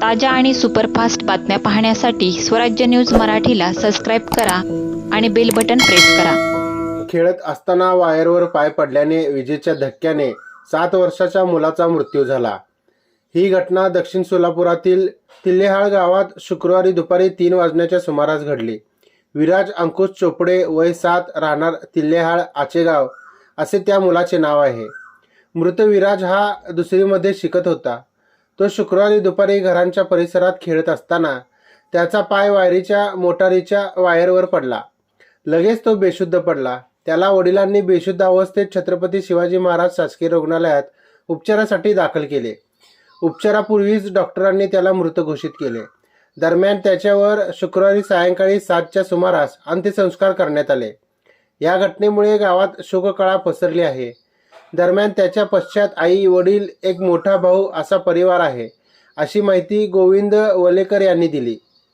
ताज्या आणि सुपरफास्ट बातम्या पाहण्यासाठी स्वराज्य न्यूज मराठीला सबस्क्राईब करा आणि बेल बटन प्रेस करा. खेळत असताना वायरवर पाय पडल्याने विजेच्या धक्क्याने सात वर्षाच्या मुलाचा मृत्यू झाला. ही घटना दक्षिण सोलापुरातील तिल्लेहाळ गावात शुक्रवारी दुपारी तीन वाजण्याच्या सुमारास घडली. विराज अंकुश चोपडे वय सात राहणार तिल्लेहाळ आचेगाव असे त्या मुलाचे नाव आहे. मृत विराज हा दुसरीमध्ये शिकत होता. तो शुक्रवारी दुपारी घरांच्या परिसरात खेळत असताना त्याचा पाय वायरीच्या मोटारीच्या वायरवर पडला. लगेच तो बेशुद्ध पडला. त्याला वडिलांनी बेशुद्ध अवस्थेत छत्रपती शिवाजी महाराज शासकीय रुग्णालयात उपचारासाठी दाखल केले. उपचारापूर्वीच डॉक्टरांनी त्याला मृत घोषित केले. दरम्यान त्याच्यावर शुक्रवारी सायंकाळी सातच्या सुमारास अंत्यसंस्कार करण्यात आले. या घटनेमुळे गावात शोककळा पसरली आहे. दरम्यान त्याच्या पश्चात आई वडील एक मोठा भाऊ असा परिवार आहे अशी माहिती गोविंद वलेकर यांनी दिली.